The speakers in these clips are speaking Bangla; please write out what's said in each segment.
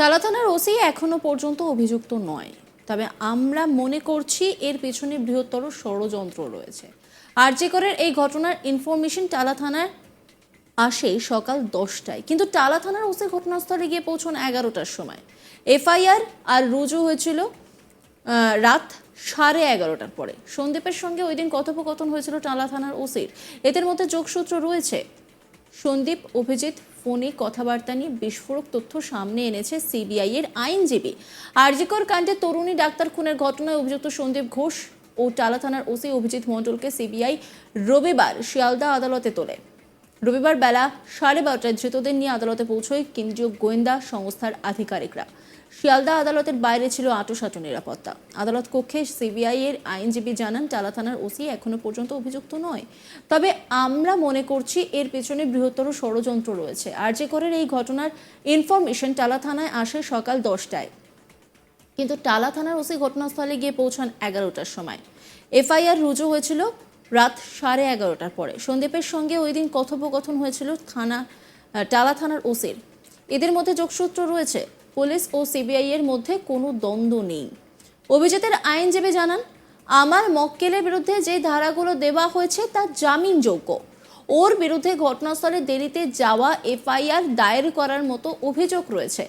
তালা থানার ওসি এখনও পর্যন্ত অভিযুক্ত নয়। তবে আমরা মনে করছি এর পেছনে বৃহত্তর ষড়যন্ত্র রয়েছে। আর আরজিকরের এই ঘটনার ইনফরমেশন টালা থানার আসে সকাল দশটায়। কিন্তু টালা থানার ওসি ঘটনাস্থলে গিয়ে পৌঁছন এগারোটার সময়। এফআইআর আর রুজু হয়েছিল রাত সাড়ে এগারোটার পরে। সন্দীপের সঙ্গে ওই দিন কথোপকথন হয়েছিল টালা থানার ওসির। এদের মধ্যে যোগসূত্র রয়েছে, সন্দীপ, অভিজিৎ ফোনে কথাবার্তা নিয়ে বিস্ফোরক তথ্য সামনে এনেছে সিবিআই এর আইনজীবী। আরজিকর কাণ্ডে তরুণী ডাক্তার খুনের ঘটনায় অভিযুক্ত সন্দীপ ঘোষ ও টালা থানার ওসি অভিজিৎ মণ্ডলকে সিবিআই রবিবার শিয়ালদা আদালতে তোলে। রবিবার বেলা সাড়ে বারোটায় ধৃতদের নিয়ে আদালতে পৌঁছয় কেন্দ্রীয় গোয়েন্দা সংস্থার আধিকারিকরা। শিয়ালদা আদালতের বাইরে ছিল আটোসাটো নিরাপত্তা। আদালত কক্ষে সিবিআই এর আইনজীবী জানান, টালা থানার ওসি এখনও পর্যন্ত অভিযুক্ত নয়। তবে আমরা মনে করছি এর পেছনে বৃহত্তর ষড়যন্ত্র রয়েছে। আর যে করের এই ঘটনার ইনফরমেশন টালা থানায় আসে সকাল দশটায়। কিন্তু টালা থানার ওসি ঘটনাস্থলে গিয়ে পৌঁছান এগারোটার সময়। এফআইআর রুজু হয়েছিল রাত সাড়ে এগারোটার পরে। সন্দীপের সঙ্গে ওই দিন কথোপকথন হয়েছিল থানা টালা থানার ওসির। এদের মধ্যে যোগসূত্র রয়েছে, পুলিশ ও সিবিআই এর মধ্যে কোনো দ্বন্দ্ব নেই। অভিজিতের আইনজীবী জানান, আমার মক্কেলের বিরুদ্ধে যে ধারাগুলো দেওয়া হয়েছে তা জামিনযোগ্য। ওর বিরুদ্ধে ঘটনাস্থলে দেরিতে যাওয়া এফআইআর দায়ের করার মতো অভিযোগ রয়েছে।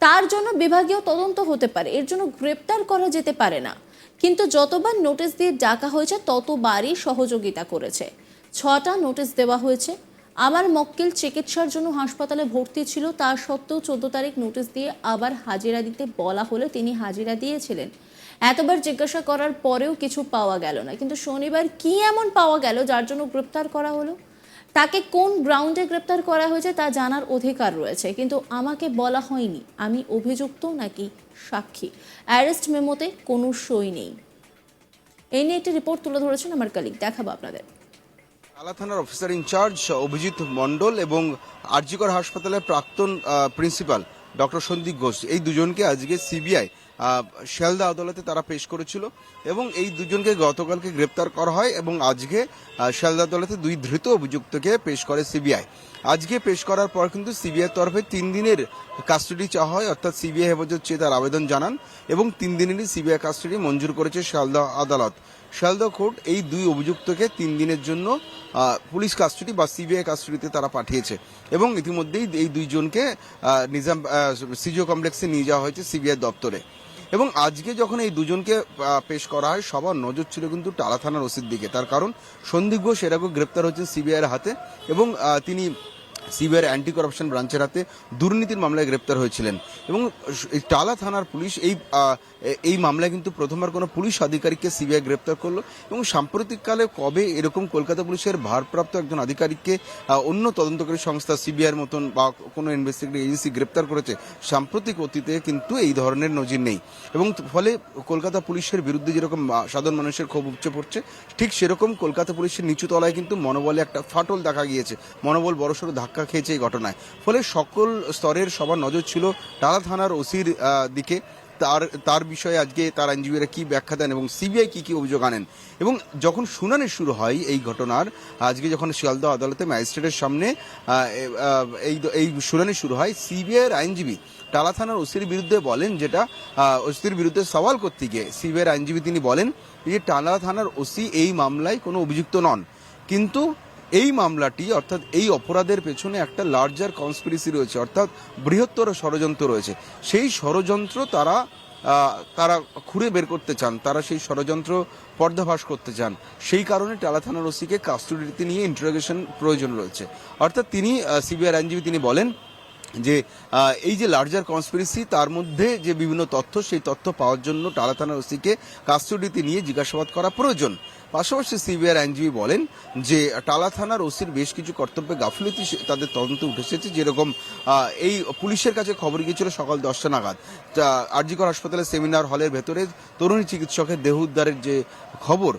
তার জন্য বিভাগীয় তদন্ত হতে পারে। এর জন্য গ্রেপ্তার করা যেতে পারে না। কিন্তু যতবার নোটিশ দিয়ে ডাকা হয়েছে, ততবারই সহযোগিতা করেছে। ছটা নোটিশ দেওয়া হয়েছে। আমার মক্কেল চিকিৎসার জন্য হাসপাতালে ভর্তি ছিল। তা সত্ত্বেও চোদ্দ তারিখ নোটিশ দিয়ে আবার হাজিরা দিতে বলা হলে তিনি হাজিরা দিয়েছিলেন। এতবার জিজ্ঞাসা করার পরেও কিছু পাওয়া গেল না। কিন্তু শনিবার কি এমন পাওয়া গেল যার জন্য গ্রেপ্তার করা হলো? তাকে কোন গ্রাউন্ডে গ্রেপ্তার করা হয়েছে তা জানার অধিকার রয়েছে, কিন্তু আমাকে বলা হয়নি। আমি অভিযুক্ত নাকি সাক্ষী? অ্যারেস্ট মেমোতে কোনো সই নেই। এই নিয়ে একটি রিপোর্ট তুলে ধরেছেন আমার কালিক দেখাবো আপনাদের। আলা থানার অফিসার ইনচার্জ অভিজিৎ মণ্ডল এবং আরজিকর হাসপাতালের প্রাক্তন প্রিন্সিপাল ডক্টর সন্দীপ ঘোষ। এই দুজনকে আজকে সিবিআই শিয়ালদা আদালতে তারা পেশ করেছিল এবং এই দুজনকে গতকালকে গ্রেপ্তার করা হয় এবং আজকে শিয়ালদা আদালতে দুই ধৃত অভিযুক্তকে পেশ করে সিবিআই। আজকে পেশ করার পর কিন্তু সিবিআই তরফে তিন দিনের কাস্টডি চাওয়া হয়, অর্থাৎ সিবিআই হেফাজত চেয়ে তার আবেদন জানান এবং তিন দিনেরই সিবিআই কাস্টডি মঞ্জুর করেছে শিয়ালদা আদালত। শিয়ালদা কোর্ট এই দুই অভিযুক্তকে তিন দিনের জন্য পুলিশ কাস্টডি বা সিবিআই কাস্টডিতে তারা পাঠিয়েছে এবং ইতিমধ্যেই এই দুইজনকে নিজাম সিজিও কমপ্লেক্সে নিয়ে যাওয়া হয়েছে সিবিআই দপ্তরে। এবং আজকে যখন এই দুজনকে পেশ করা হয়, সবার নজর ছিল কিন্তু টালা থানার ওসির দিকে। তার কারণ সন্দীপ ঘোষ, এর আগেও গ্রেপ্তার হচ্ছেন সিবিআইয়ের হাতে এবং তিনি সিবিআইয়ের অ্যান্টি করাপশন ব্রাঞ্চের হাতে দুর্নীতির মামলায় গ্রেপ্তার হয়েছিলেন। এবং টালা থানার পুলিশ এই এই মামলায় কিন্তু প্রথমবার কোনো পুলিশ আধিকারিককে সিবিআই গ্রেপ্তার করল এবং সাম্প্রতিককালে কবে এরকম কলকাতা পুলিশের ভারপ্রাপ্ত একজন আধিকারিককে অন্য তদন্তকারী সংস্থা সিবিআইয়ের মতন বা কোনো ইনভেস্টিগেটিভ এজেন্সি গ্রেপ্তার করেছে, সাম্প্রতিক অতীতে কিন্তু এই ধরনের নজির নেই। এবং ফলে কলকাতা পুলিশের বিরুদ্ধে যেরকম সাধারণ মানুষের ক্ষোভ উপচে পড়ছে, ঠিক সেরকম কলকাতা পুলিশের নিচু তলায় কিন্তু মনোবলে একটা ফাটল দেখা গিয়েছে। মনোবল বড়সড় ধাক্কা খেয়েছে এই ঘটনায়। ফলে সকল স্তরের সবার নজর ছিল টালা থানার ওসির দিকে। তার তার বিষয়ে আজকে তার আইনজীবীরা কি ব্যাখ্যা দেন এবং সিবিআই কি কি অভিযোগ আনেন? এবং যখন শুনানি শুরু হয় এই ঘটনার, আজকে যখন শিয়ালদহ আদালতে ম্যাজিস্ট্রেটের সামনে এই এই শুনানি শুরু হয়, সিবিআইয়ের আইনজীবী টালা থানার ওসির বিরুদ্ধে বলেন যেটা ওসির বিরুদ্ধে সওয়াল করতে গিয়ে সিবিআইয়ের আইনজীবী তিনি বলেন যে টালা থানার ওসি এই মামলায় কোনো অভিযুক্ত নন। কিন্তু এই মামলাটি, অর্থাৎ এই অপরাধের পেছনে একটা লার্জার কনস্পিরেসি রয়েছে, অর্থাৎ বৃহত্তর ষড়যন্ত্র রয়েছে। সেই ষড়যন্ত্র তারা তারা খুঁড়ে বের করতে চান, তারা সেই ষড়যন্ত্র পর্দাভাস করতে চান। সেই কারণে টালা থানার ওসিকে কাস্টডিতে নিয়ে ইন্টারোগেশন প্রয়োজন রয়েছে। অর্থাৎ তিনি সিবিআই আইনজীবী তিনি বলেন যে এই যে লার্জার কনস্পিরেসি তার মধ্যে যে বিভিন্ন তথ্য, সেই তথ্য পাওয়ার জন্য টালা থানার ওসিকে কাস্টডিতে নিয়ে জিজ্ঞাসাবাদ করা প্রয়োজন। পাশাপাশি সিবিআই আইনজীবী বলেন যে টালা থানার ওসির বেশ কিছু কর্তব্যে গাফিলতি তাদের তদন্তে উঠে এসেছে। যেরকম এই পুলিশের কাছে খবর গিয়েছিল সকাল দশটা নাগাদ। আরজিকর হাসপাতালের সেমিনার হলের ভেতরে তরুণী চিকিৎসকের দেহ উদ্ধারের যে খবর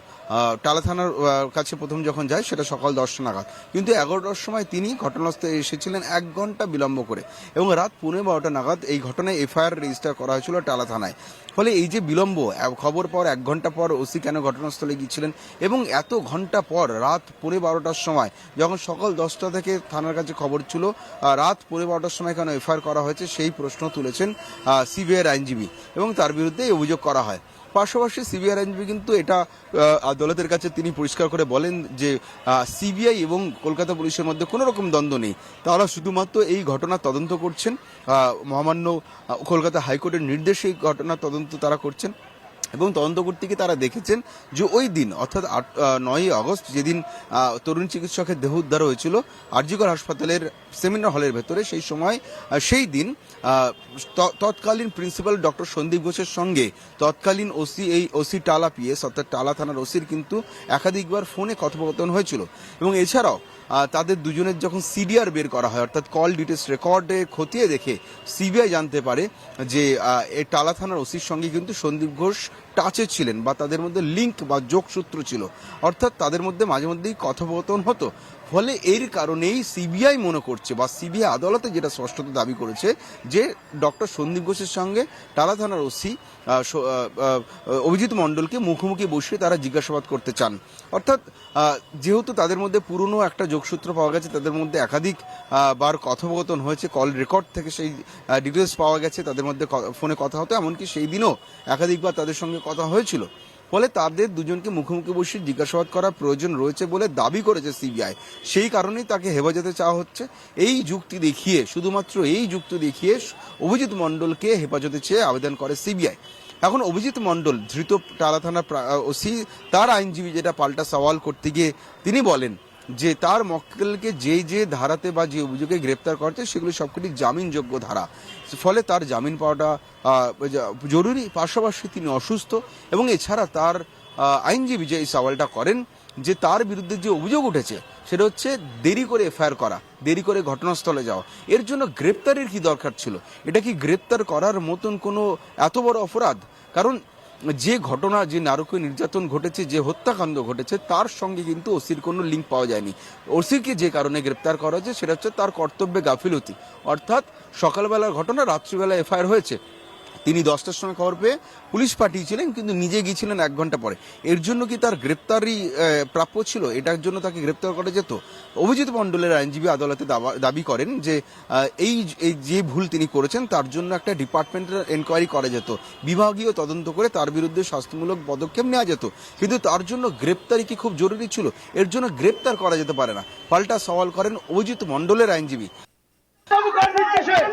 টালা থানার কাছে প্রথম যখন যায় সেটা সকাল দশটা নাগাদ। কিন্তু এগারোটার সময় তিনি ঘটনাস্থলে এসেছিলেন এক ঘণ্টা বিলম্ব করে এবং রাত পৌনে বারোটা নাগাদ এই ঘটনায় এফআইআর রেজিস্টার করা হয়েছিল টালা থানায়। ফলে এই যে বিলম্ব খবর পর এক ঘণ্টা পর ওসি কেন ঘটনাস্থলে গিয়েছিলেন এবং এত ঘণ্টা পর রাত পৌনে বারোটার সময়, যখন সকাল দশটা থেকে থানার কাছে খবর ছিল রাত পৌনে বারোটার সময় কেন এফআইআর করা হয়েছে সেই প্রশ্ন তুলেছেন সিবিআইয়ের আইনজীবী এবং তার বিরুদ্ধে অভিযোগ করা হয়। পাশাপাশি সিবিআই আইনজীবী কিন্তু এটা আদালতের কাছে তিনি পরিষ্কার করে বলেন যে সিবিআই এবং কলকাতা পুলিশের মধ্যে কোনো রকম দ্বন্দ্ব নেই। তারা শুধুমাত্র এই ঘটনা তদন্ত করছেন মহামান্য কলকাতা হাইকোর্টের নির্দেশে এই ঘটনার তদন্ত তারা করছেন। এবং তদন্ত করতে গিয়ে তারা দেখেছেন যে ওই দিন, অর্থাৎ নয়ই আগস্ট, যেদিন তরুণ চিকিৎসকের দেহ উদ্ধার হয়েছিল আরজিকর হাসপাতালের সেমিনার হলের ভেতরে, সেই সময় সেই দিন তৎকালীন প্রিন্সিপাল ডক্টর সন্দীপ ঘোষের সঙ্গে তৎকালীন ওসি, এই ওসি টালা পিএস, অর্থাৎ টালা থানার ওসির কিন্তু একাধিকবার ফোনে কথোপকথন হয়েছিল। এবং এছাড়াও তাদের দুজনের যখন সিডিআর বের করা হয়, অর্থাৎ কল ডিটেলস রেকর্ডে খতিয়ে দেখে সিবিআই জানতে পারে যে এই টালা থানার ওসির সঙ্গে কিন্তু সন্দীপ ঘোষ টাচে ছিলেন বা তাদের মধ্যে লিঙ্ক বা যোগসূত্র ছিল। অর্থাৎ তাদের মধ্যে মাঝে মধ্যেই কথোপকথন হতো। ফলে এর কারণেই সিবিআই মনে করছে বা সিবিআই আদালতে যেটা স্পষ্টত দাবি করেছে যে ডক্টর সন্দীপ ঘোষের সঙ্গে টালা থানার ওসি অভিজিৎ মণ্ডলকে মুখোমুখি বসিয়ে তারা জিজ্ঞাসাবাদ করতে চান। অর্থাৎ যেহেতু তাদের মধ্যে পুরনো একটা যোগসূত্র পাওয়া গেছে, তাদের মধ্যে একাধিক বার কথোপকথন হয়েছে, কল রেকর্ড থেকে সেই ডিটেলস পাওয়া গেছে, তাদের মধ্যে ফোনে কথা হতো, এমনকি সেই দিনও একাধিকবার তাদের সঙ্গে কথা হয়েছিল। ফলে তাদের দুজনকে মুখোমুখি বসে জিজ্ঞাসাবাদ করার প্রয়োজন রয়েছে বলে দাবি করেছে সিবিআই। সেই কারণেই তাকে হেফাজতে চাওয়া হচ্ছে। এই যুক্তি দেখিয়ে, শুধুমাত্র এই যুক্তি দেখিয়ে অভিজিৎ মণ্ডলকে হেফাজতে চেয়ে আবেদন করে সিবিআই। এখন অভিজিৎ মণ্ডল, ধৃত টালা থানার প্রা- ওসি, তার আইনজীবী যেটা পাল্টা সওয়াল করতে গিয়ে তিনি বলেন যে তার মক্কেলকে যে যে ধারাতে বা যে অভিযোগে গ্রেপ্তার করছে, সেগুলো সবকটি জামিনযোগ্য ধারা। ফলে তার জামিন পাওয়াটা জরুরি। পাশাপাশি তিনি অসুস্থ এবং এছাড়া তার আইনজীবী যে এই সওয়ালটা করেন, যে তার বিরুদ্ধে যে অভিযোগ উঠেছে, সেটা হচ্ছে দেরি করে এফআইআর করা, দেরি করে ঘটনাস্থলে যাওয়া। এর জন্য গ্রেপ্তারের কি দরকার ছিল? এটা কি গ্রেপ্তার করার মতন কোনো এত বড় অপরাধ? কারণ যে ঘটনা, যে নারকীয় নির্যাতন ঘটেছে, যে হত্যাকাণ্ড ঘটেছে, তার সঙ্গে কিন্তু ওসির কোনো লিঙ্ক পাওয়া যায়নি। ওসিকে যে কারণে গ্রেপ্তার করা হয়েছে, সেটা হচ্ছে তার কর্তব্যে গাফিলতি। অর্থাৎ সকালবেলার ঘটনা রাত্রিবেলা এফআইআর হয়েছে। তিনি দশটার সময় খবর পেয়ে পুলিশ পাঠিয়েছিলেন কিন্তু নিজে গিয়েছিলেন এক ঘণ্টা পরে। এর জন্য কি তার গ্রেপ্তারই আহ, প্রাপ্য ছিল? এটার জন্য তাকে গ্রেপ্তার করা যেত? অভিজিৎ মণ্ডলের আইনজীবী আদালতে দাবা- করেন যে এই যে ভুল তিনি করেছেন তার জন্য একটা ডিপার্টমেন্টের এনকোয়ারি করা যেত। বিভাগীয় তদন্ত করে তার বিরুদ্ধে শাস্তিমূলক পদক্ষেপ নেওয়া যেত। কিন্তু তার জন্য গ্রেপ্তারি কি খুব জরুরি ছিল? এর জন্য গ্রেপ্তার করা যেতে পারে না। পাল্টা সওয়াল করেন অভিজিৎ মণ্ডলের আইনজীবী।